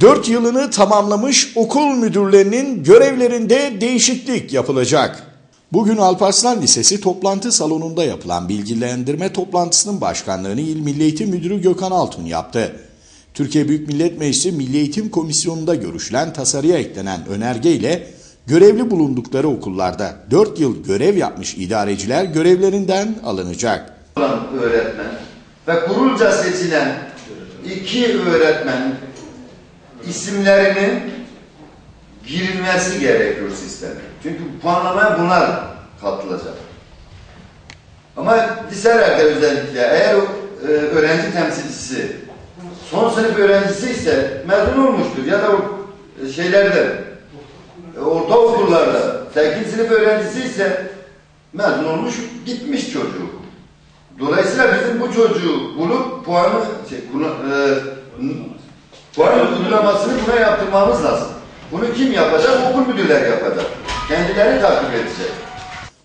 4 yılını tamamlamış okul müdürlerinin görevlerinde değişiklik yapılacak. Bugün Alparslan Lisesi toplantı salonunda yapılan bilgilendirme toplantısının başkanlığını İl Milli Eğitim Müdürü Gökhan Altun yaptı. Türkiye Büyük Millet Meclisi Milli Eğitim Komisyonu'nda görüşülen tasarıya eklenen önerge ile görevli bulundukları okullarda 4 yıl görev yapmış idareciler görevlerinden alınacak. öğretmen ve kurulca seçilen iki öğretmen isimlerinin girilmesi gerekiyor sisteme. Çünkü puanlamaya bunlar katılacak. Ama liselerde özellikle eğer e, öğrenci temsilcisi son sınıf öğrencisi ise mezun olmuştur ya da e, şeylerde e, ortaokullarda 8. sınıf öğrencisi ise mezun olmuş gitmiş çocuğu. Dolayısıyla bizim bu çocuğu bulup puanı şey, bunu, e, puan uygulamasını buna yaptırmamız lazım. Bunu kim yapacak? Okul müdürleri yapacak. Kendileri takip edecek.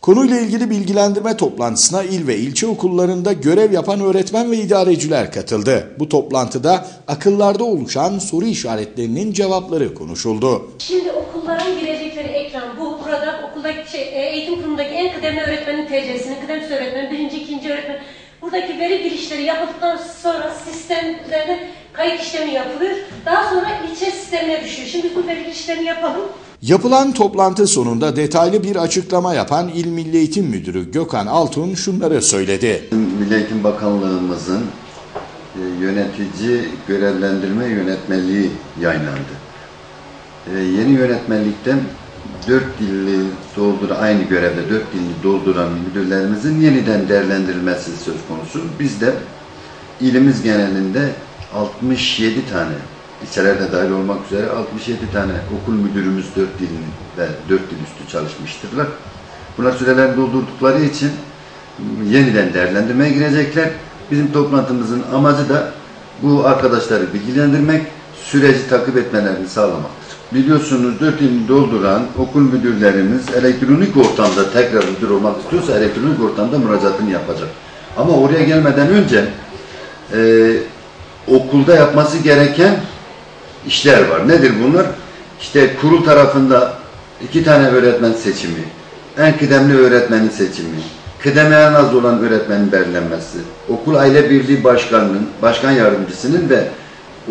Konuyla ilgili bilgilendirme toplantısına il ve ilçe okullarında görev yapan öğretmen ve idareciler katıldı. Bu toplantıda akıllarda oluşan soru işaretlerinin cevapları konuşuldu. Şimdi okulların girecekleri ekran bu. Burada okuldaki şey, e, eğitim kurumundaki en kıdemli öğretmenin TC'sini, kıdemsiz öğretmen, birinci, ikinci öğretmen. Buradaki veri girişleri yapıldıktan sonra sistem üzerine kayıt işlemi yapılıyor. Daha sonra ilçe sistemine düşüyor. Şimdi bu veri girişlerini yapalım. Yapılan toplantı sonunda detaylı bir açıklama yapan İl Milli Eğitim Müdürü Gökhan Altun şunları söyledi. Milli Eğitim Bakanlığımızın e, yönetici görevlendirme yönetmeliği yayınlandı. E, yeni yönetmelikten dört dilli dolduran, aynı görevde dört dilli dolduran müdürlerimizin yeniden değerlendirilmesi söz konusu. Biz de ilimiz genelinde 67 tane, ilçelerde dahil olmak üzere 67 tane okul müdürümüz dört dilini ve dört dil üstü çalışmıştırlar. Buna süreler doldurdukları için yeniden değerlendirmeye girecekler. Bizim toplantımızın amacı da bu arkadaşları bilgilendirmek, süreci takip etmelerini sağlamaktır. Biliyorsunuz 4 yıl dolduran okul müdürlerimiz elektronik ortamda tekrar müdür olmak istiyorsa elektronik ortamda müracaatını yapacak. Ama oraya gelmeden önce e, okulda yapması gereken işler var. Nedir bunlar? İşte kurul tarafında iki tane öğretmen seçimi, en kıdemli öğretmenin seçimi, kıdemi en az olan öğretmenin belirlenmesi, okul aile birliği başkanının, başkan yardımcısının ve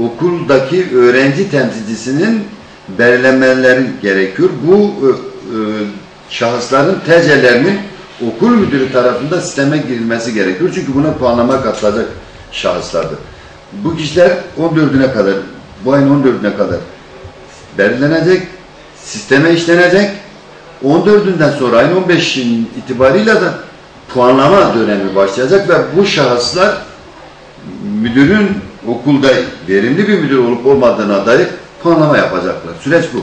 okuldaki öğrenci temsilcisinin belirlenmeleri gerekiyor. Bu e, e, şahısların TC'lerinin okul müdürü tarafında sisteme girilmesi gerekiyor. Çünkü buna puanlama katılacak şahıslardır. Bu kişiler 14'üne kadar, bu ayın 14'üne kadar belirlenecek, sisteme işlenecek. 14'ünden sonra ayın 15'in itibarıyla da puanlama dönemi başlayacak ve bu şahıslar müdürün okulda verimli bir müdür olup olmadığına dair puanlama yapacaklar. Süreç bu.